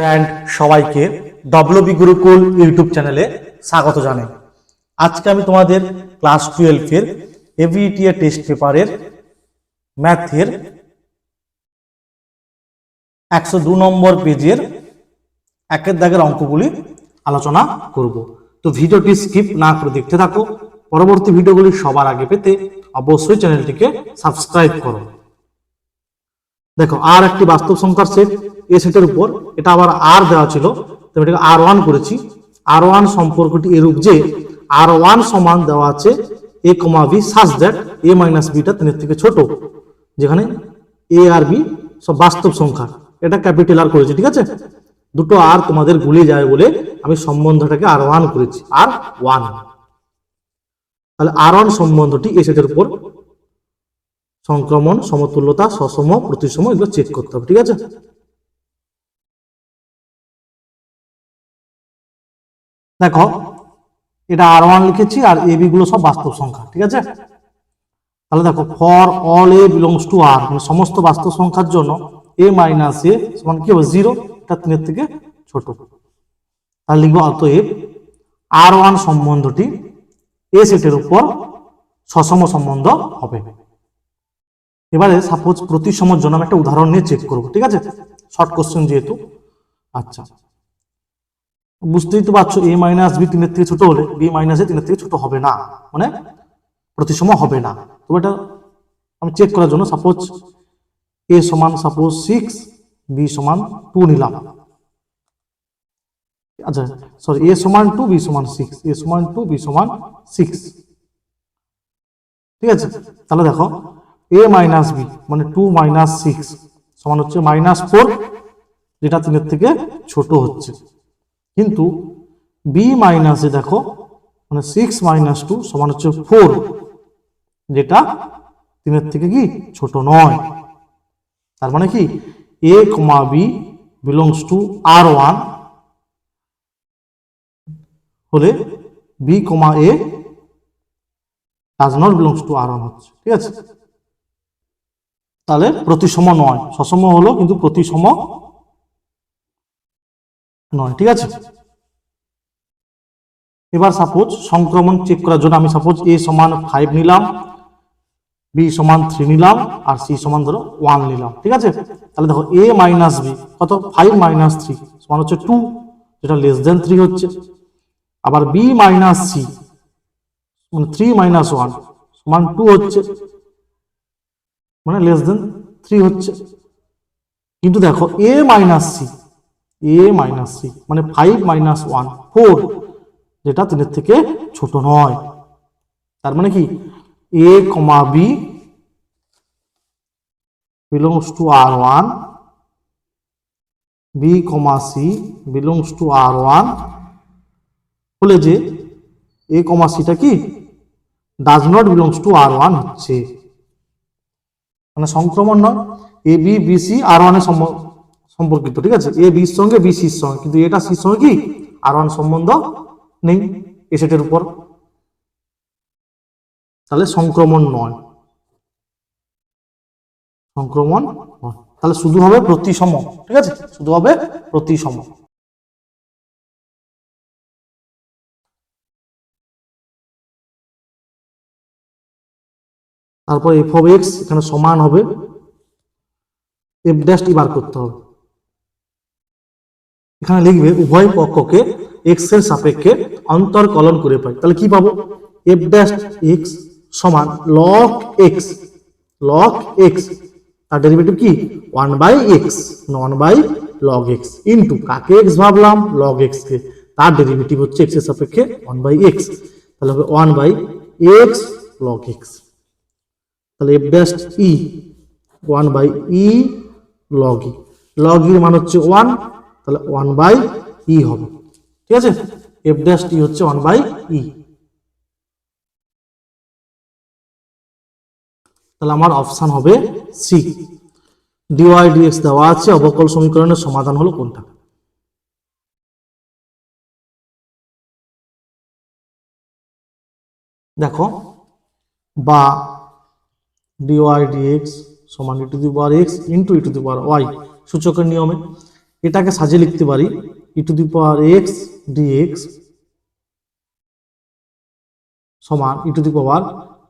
Brand সবাইকে WB Gurukul YouTube চ্যানেলে স্বাগত জানাই। আজকে আমি তোমাদের ক্লাস টুয়েলভের এভিটিএ টেস্ট পেপারের ম্যাথের একশো দু নম্বর পেজের একের দাগের অঙ্কগুলি আলোচনা করব। তো ভিডিওটি স্কিপ না করে দেখতে থাকো। পরবর্তী ভিডিওগুলি সবার আগে পেতে অবশ্যই চ্যানেলটিকে সাবস্ক্রাইব করো। দেখো, আর একটি বাস্তব সংখ্যার সেট এ সেটের উপর, এটা আবার আর দেওয়া ছিল, তো এটাকে আর ওয়ান করেছি। আর ওয়ান সম্পর্কটি এরূপ যে আর ওয়ান সমান দেওয়া আছে A comma B such that A minus beta তিনের থেকে ছোট, যেখানে এ আর বি সব বাস্তব সংখ্যা। এটা ক্যাপিটাল আর করেছি, ঠিক আছে? দুটো আর তোমাদের গুলিয়ে যায় বলে আমি সম্বন্ধটাকে আর ওয়ান করেছি আর ওয়ান তাহলে আর ওয়ান সম্বন্ধটি এ সেটের উপর, সংক্রমণ, সমতুল্যতা, সসম, প্রতিসম, এগুলো চেক করতে হবে, ঠিক আছে? দেখো, এটা আর ওয়ান লিখেছি আর এ বি গুলো সব বাস্তব সংখ্যা, ঠিক আছে? তাহলে দেখো for all A belongs to R মানে সমস্ত বাস্তব সংখ্যার জন্য এ মাইনাস এ সমান কি হবে? জিরো এটা তিনের থেকে ছোট। তাহলে লিখব অতএব আর ওয়ান সম্বন্ধটি এ সেটের উপর সসম সম্বন্ধ হবে। এবারে সাপোজ প্রতিসমর জন্য আমি একটা উদাহরণ নিয়ে চেক করব, ঠিক আছে? শর্ট কোশ্চেন যেহেতু। আচ্ছা। বুঝতেই তো পারছ এ মাইনাস বি তিনের থেকে ছোট হলে বি মাইনাস এ তিনের থেকে ছোট হবে না মানে প্রতিসম হবে না। তো এটা আমি চেক করার জন্য সাপোজ এ সমান সাপোজ সিক্স বি সমান টু নিলাম। আচ্ছা সরি এ সমান টু বি সমান সিক্স এ সমান টু বি সমান সিক্স ঠিক আছে? তাহলে দেখো এ মাইনাস বি মানে টু মাইনাস সিক্স সমান হচ্ছে মাইনাস ফোর যেটা তিনের থেকে ছোট হচ্ছে। কিন্তু বি মাইনাসে দেখো মানে সিক্স মাইনাস টু সমান হচ্ছে ফোর যেটা তিনের থেকে কি? ছোট নয়। তার মানে কি? A comma B belongs to R one হলে B comma A does not belongs to R one হচ্ছে, ঠিক আছে? তাহলে প্রতিসম নয়, সসম হলো কিন্তু প্রতিসম নয়, ঠিক আছে? এবার সাপোজ সংক্রমণ চেক করার জন্য আমি সাপোজ এ সমান ফাইভ নিলাম বি সমান থ্রি নিলাম, আর সি সমান ধরো ওয়ান নিলাম, ঠিক আছে? তাহলে দেখো এ মাইনাস বি কত? ফাইভ মাইনাস থ্রি সমান হচ্ছে টু যেটা লেস দেন থ্রি হচ্ছে। আবার বি মাইনাস সি মানে থ্রি মাইনাস ওয়ান সমান টু হচ্ছে মানে লেস দেন থ্রি হচ্ছে। কিন্তু দেখো A minus C A minus C মানে ফাইভ মাইনাস ওয়ান ফোর যেটা তিনের থেকে ছোট নয়। তার মানে কি? A comma B belongs to R one B comma C belongs to R one হলে যে এ কমা সিটা কি? Does not belongs to R one হচ্ছে। মানে সংক্রমণ নয়। A B B C R ওয়ানের সম্পর্কিত, ঠিক আছে? এ বির সঙ্গে বি সির সঙ্গে। কিন্তু এটা সির সঙ্গে কি? আর ওয়ান সম্বন্ধ নেই। এ সেটের উপর। তাহলে সংক্রমণ নয়। সংক্রমণ তাহলে শুধু হবে প্রতিসম, ঠিক আছে? শুধু হবে প্রতিসম। তারপর এফ অফ এক্স এখানে সমান হবে। এফ ড্যাশটি বার করতে হবে। এখানে লিখবে উভয় পক্ষকে এক্সের সাপেক্ষে অন্তর কলন করে পাই। তাহলে কি পাবো? এফ ড্যাশ এক্স সমান লক এক্স লক এক্স তার ডেরিভেটিভ কি? One by X one by log X into কাকে এক্স ভাবলাম? লগ এক্স কে। তার ডেরিভেটিভ হচ্ছে এক্সের সাপেক্ষে ওয়ান বাই এক্স তাহলে হবে one by X log X তাহলে F dash E one by E log E log ইর মান হচ্ছে ওয়ান তাহলে ওয়ান বাই ই হবে। ঠিক আছে? এফ ড্যাশ টি হচ্ছে ওয়ান বাই ই তাহলে আমার অপশন হবে সি ডিওয়াই ডিএক্স দেওয়া আছে, অবকল সমীকরণের সমাধান হলো কোনটা? দেখো, বা ডিওয়াই ডিএক্স সমান E to the power X into E to the power Y সূচকের নিয়মে। এটাকে সাজিয়ে লিখতে পারি। E to the power X DX সমান E to the power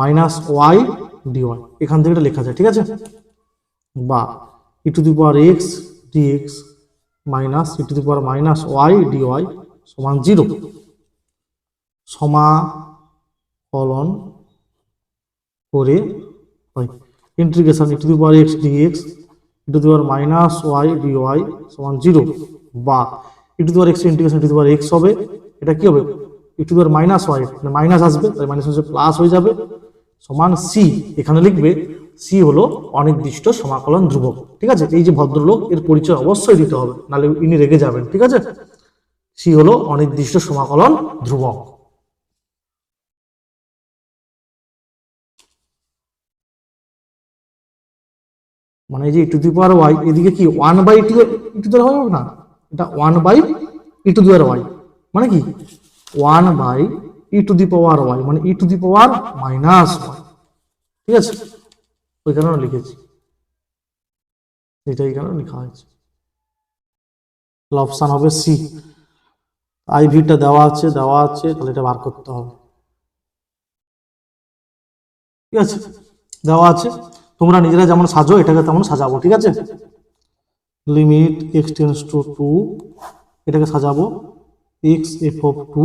minus Y DY এখান থেকে এটা লেখা যায়, ঠিক আছে? বা E to the power X DX minus E to the power minus Y DY সমান জিরো সমাকলন করে integration E to the power X DX E to minus Y DY সমান জিরো। বা E to the X integration to the X হবে, এটা কি হবে? E to the minus Y মানে মাইনাস আসবে তাই মাইনাস হচ্ছে প্লাস হয়ে যাবে, সমান সি এখানে লিখবে সি হলো অনির্দিষ্ট সমাকলন ধ্রুবক, ঠিক আছে? এই যে ভদ্রলোক, এর পরিচয় অবশ্যই দিতে হবে, নাহলে ইনি রেগে যাবেন, ঠিক আছে? সি হলো অনির্দিষ্ট সমাকলন ধ্রুবক। মানে যে টু দি পাওয়ার ওয়াই এদিকে কি ওয়ান বাই টু টু দেওয়ার হবে না? এটা ওয়ান বাই ই টু দেওয়ার ওয়াই মানে কি? One by E to the power Y মানে E to the power minus Y ঠিক আছে? ওই কারণে লিখেছি। এটা এই কারণে লেখা হয়েছে। অপশান হবে সি আই ভিটা দেওয়া আছে দেওয়া আছে, তাহলে এটা বার করতে হবে। ঠিক আছে? দেওয়া আছে। তোমরা নিজেরা যেমন সাজো, এটাকে তেমন সাজাবো, ঠিক আছে? Limit X tends to two এটাকে সাজাবো। এক্স এফ অফ টু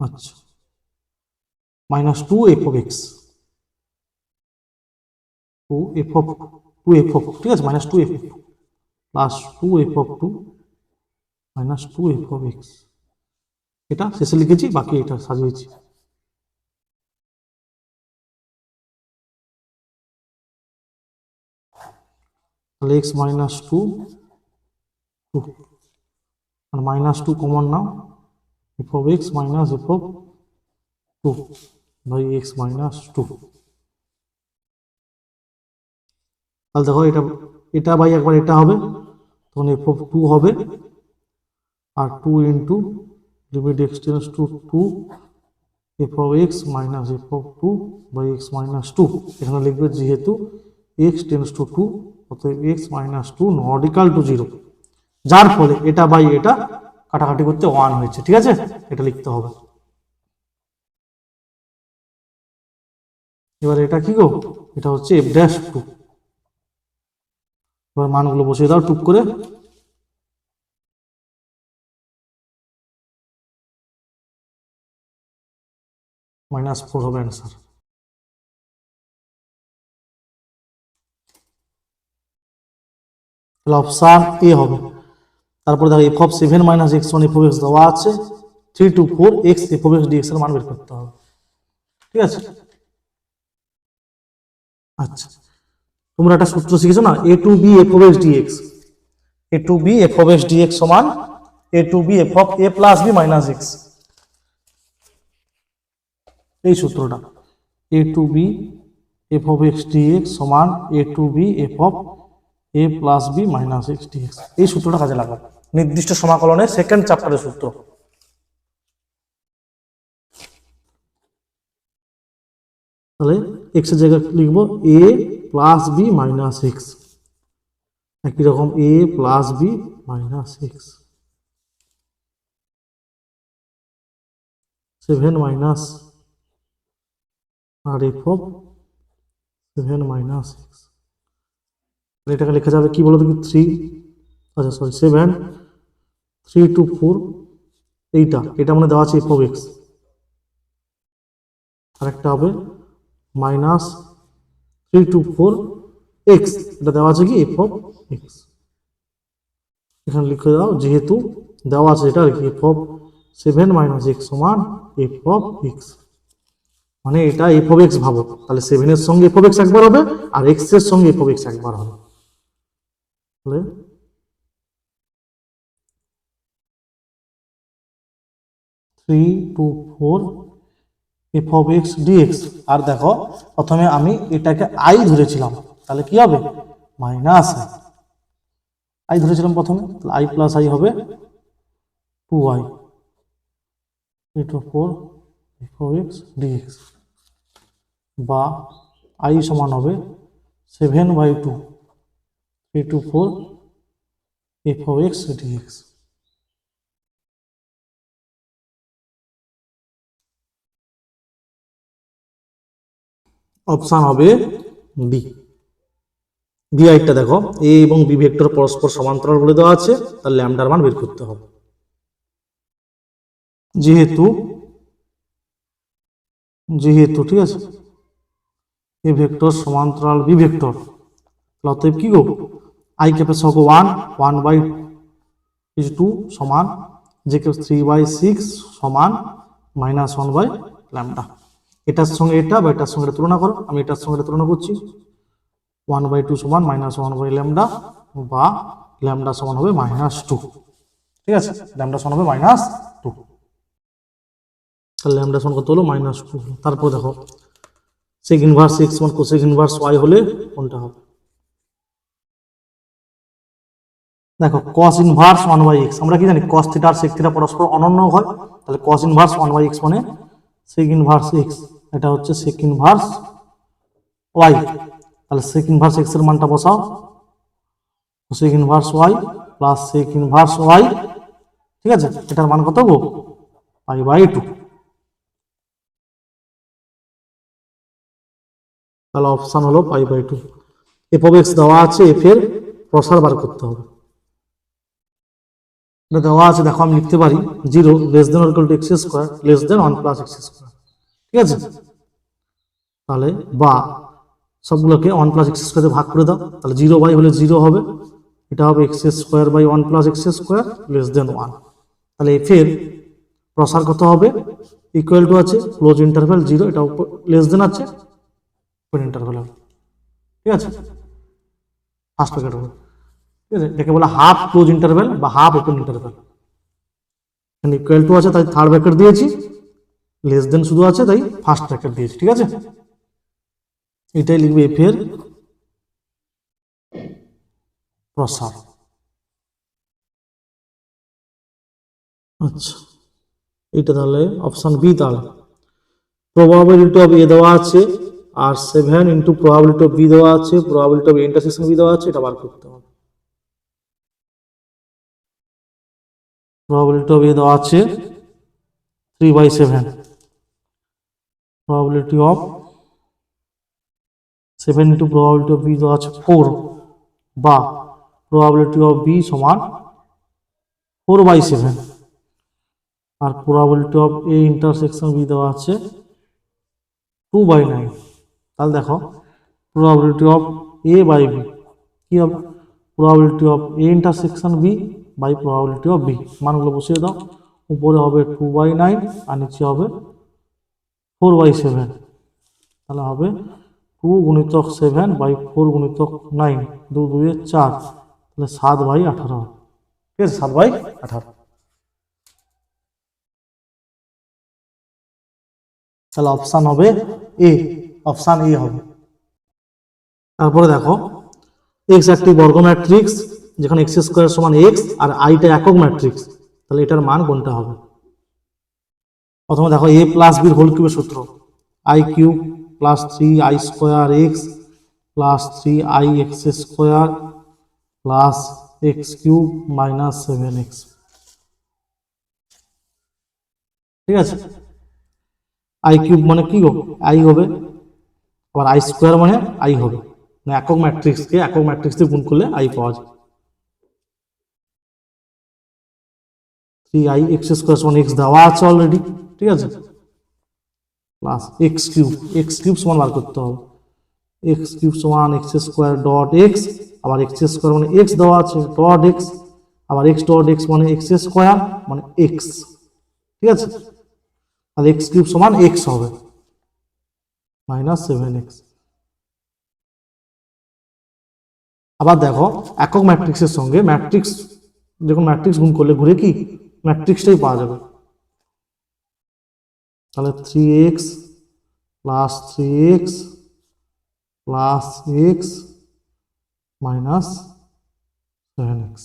আচ্ছা। Minus two F of X two F of two F of ঠিক আছে? Minus two F of plus two F of two minus two F of X এটা শেষে লিখেছি, বাকি এটা সাজিয়েছি। তাহলে এক্স মাইনাস টু টু। আর minus two common now. F of X minus F of two by X minus two. তাহলে দেখো এটা এটা বাই একবার এটা হবে, তখন এফ অফ টু হবে। আর two into limit x tends to two F of x minus F of two by x minus two. এখানে লিখবে যেহেতু x tends to two. Minus two not to zero যার ফলে এটা বাই এটা কাটাকাটি করতে ওয়ান হয়েছে, ঠিক আছে? এটা লিখতে হবে। এবার এটা কি গো? এটা হচ্ছে এফ ড্যাশ টু এবার মানগুলো বসিয়ে দাও, টুক করে। মাইনাস ফোর হবে অ্যান্সার অপশান এ হবে। তারপরে দেখো F of seven minus X one F X দেওয়া আছে three two four X F X DX এর মান বের করতে হবে। ঠিক আছে? আচ্ছা তোমরা একটা সূত্র শিখেছো না? A to B F X DX A to B F X DX সমান A to B F of A plus B minus X এই সূত্রটা। A to B F of X DX সমান A to B F of A plus B minus X DX এই সূত্রটা কাজে লাগাবো নির্দিষ্ট সমাকলনের second চ্যাপ্টারের সূত্র। তাহলে এক্সের জায়গায় লিখব A plus B minus X একই রকম A plus B minus X seven minus R F seven minus X এটাকে লেখা যাবে কি বলো দেখি থ্রি আচ্ছা sorry seven three two four এইটা, এটা মানে দেওয়া আছে এফ অফ এক্স আরেকটা হবে minus three two four X এটা দেওয়া আছে কি? এফ অফ এক্স এখানে লিখে দাও, যেহেতু দেওয়া আছে এটা কি F of seven minus X সমান এফ অফ এক্স মানে এটা এফ অফ এক্স ভাবো, তাহলে সেভেনের সঙ্গে এফ অফ এক্স একবার হবে আর এক্সের সঙ্গে এফ অফ এক্স একবার হবে। তাহলে three two four F of X DX আর দেখো, প্রথমে আমি এটাকে আই ধরেছিলাম, তাহলে কি হবে? মাইনাস আই ধরেছিলাম প্রথমে, তাহলে আই প্লাস আই হবে two I three two four F of X DX বা আই সমান হবে seven by two two four F of X এটি এক্স অপশান হবে বি বি আইটটা দেখো এ এবং বি ভেক্টর পরস্পর সমান্তরাল বলে দেওয়া আছে তার ল্যামডার মান বের করতে হবে। যেহেতু যেহেতু, ঠিক আছে? এ ভেক্টর সমান্তরাল বি ভেক্টর অতএব কি গো আই ক্যাপের সহগ one one by is two সমান, যে ক্যাপ থ্রি বাই সিক্স সমান মাইনাস ওয়ান বাই ল্যামডা এটার সঙ্গে এটা বা এটার সঙ্গে তুলনা করো, আমি এটার সঙ্গে তুলনা করছি। ওয়ান বাই টু সমান মাইনাস ওয়ান বাই ল্যামডা বা ল্যামডা সমান হবে মাইনাস টু ঠিক আছে? ল্যামডা সমান হবে মাইনাস টু তাহলে ল্যামডা সমান কত হলো? মাইনাস টু তারপর দেখো সেক ইনভার্স এক্স সমান কোসেক ইনভার্স ওয়াই হলে কোনটা হবে? দেখো, cos inverse one by X আমরা কি জানি, cos থিটা আর sec থিটা পরস্পর অনন্য হয়। তাহলে cos inverse one by X মানে sec ইনভার্স এক্স এটা হচ্ছে sec ইনভার্স ওয়াই তাহলে sec ইনভার্স এক্সের মানটা বসাও। sec inverse Y plus sec inverse Y ঠিক আছে? এটার মান কত গো পাই বাই টু তাহলে অপশন হলো pi by two F X দেওয়া আছে এফ এর প্রসার বার করতে হবে। এটা দেওয়া আছে দেখো, আমি লিখতে পারি zero less than equal to X square less than one plus X square ঠিক আছে? তাহলে বা সবগুলোকে ওয়ান প্লাস এক্স স্কোয়ারে ভাগ করে দাও, তাহলে জিরো বাই হলে জিরো হবে, এটা হবে X square by one plus X square less than one তাহলে এফ এর প্রসার কত হবে? ইকুয়াল টু আছে ক্লোজ ইন্টারভ্যাল জিরো এটা লেস দেন আছে ওপেন ইন্টারভ্যাল হবে, ঠিক আছে? ফার্স্ট প্যাকেট হবে। ঠিক আছে? বলা হাফ ক্লোজ ইন্টারভেল বা হাফ ওপেন ইন্টারভ্যাল এখানে ইকুয়াল টু আছে, তাই থার্ড ব্র্যাকেট দিয়েছি। লেস দেন শুধু আছে, তাই ফার্স্ট ব্র্যাকেট দিয়েছি, ঠিক আছে? এটাই লিখবে এফ এর প্রসার। আচ্ছা এটা তাহলে অপশন বি তাহলে। প্রবাবিলিটি অফ এ দেওয়া আছে, আর seven into probability of B দেওয়া আছে প্রবাবিলিটি অফ ইন্টারসেকশন বি দেওয়া আছে, এটা বার করতে হবে। প্রবাবিলিটি অফ এ দেওয়া আছে three by seven probability of seven into probability of B দেওয়া আছে ফোর বা প্রবাবিলিটি অফ বি সমান four by seven R probability of A intersection B দেওয়া আছে টু বাই নাইন তাহলে দেখো probability of A by B কি হবে? Probability of A intersection B by probability of B মানগুলো বসিয়ে দাও। উপরে হবে টু বাই নাইন আর নিচে হবে ফোর বাই সেভেন তাহলে হবে টু গুণিতক সেভেন বাই ফোর গুণিতক নাইন দু দুয়ে চার। তাহলে সাত বাই আঠারো। ঠিক আছে, সাত বাই আঠারো। তাহলে অপশান হবে এ অপশান এ হবে। তারপরে দেখো এক্স একটি বর্গ ম্যাট্রিক্স যেখানে এক্স স্কোয়ার সমান এক্স আর আইটা একক ম্যাট্রিক্স তাহলে এটার মান কোনটা হবে? প্রথমে দেখো এ প্লাস বির হোল কিউবের সূত্র। I cube plus three I square X plus three I X square plus X cube minus seven X ঠিক আছে? আই কিউব মানে কি হবে আই হবে। আবার আই স্কোয়ার মানে আই হবে। মানে একক ম্যাট্রিক্সকে একক ম্যাট্রিক্স দিয়ে গুণ করলে আই পাওয়া যায়। থ্রি আই এক্স স্কোয়ার সমান এক্স দেওয়া আছে অলরেডি ঠিক আছে? Plus X cube X cube সমান বার করতে হবে। এক্স কিউব সমান এক্স স্কোয়ার ডট এক্স আবার এক্স স্কোয়ার মানে এক্স দেওয়া আছে ডট এক্স আবার এক্স ডট এক্স মানে এক্স স্কোয়ার মানে এক্স ঠিক আছে? তাহলে এক্স কিউব সমান এক্স হবে মাইনাস সেভেন এক্স আবার দেখো, একক ম্যাট্রিক্সের সঙ্গে ম্যাট্রিক্স যখন ম্যাট্রিক্স গুণ করলে ঘুরে কি? ম্যাট্রিক্সটাই পাওয়া যাবে। তাহলে three X plus three X plus X minus seven X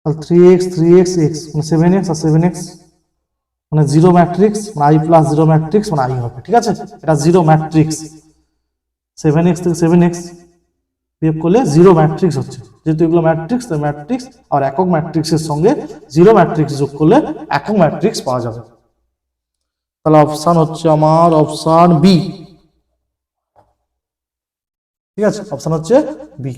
তাহলে three X three X X মানে সেভেন এক্স আর সেভেন এক্স মানে জিরো ম্যাট্রিক্স মানে আই প্লাস জিরো ম্যাট্রিক্স মানে আই হবে, ঠিক আছে? এটা জিরো ম্যাট্রিক্স সেভেন এক্স থেকে সেভেন এক্স বিয়োগ করলে জিরো ম্যাট্রিক্স হচ্ছে। যেহেতু এগুলো ম্যাট্রিক্স তো ম্যাট্রিক্স আর একক ম্যাট্রিক্সের সঙ্গে জিরো ম্যাট্রিক্স যোগ করলে একক ম্যাট্রিক্স পাওয়া যাবে। তাহলে অপশান হচ্ছে আমার অপশান বি ঠিক আছে? অপশান হচ্ছে বি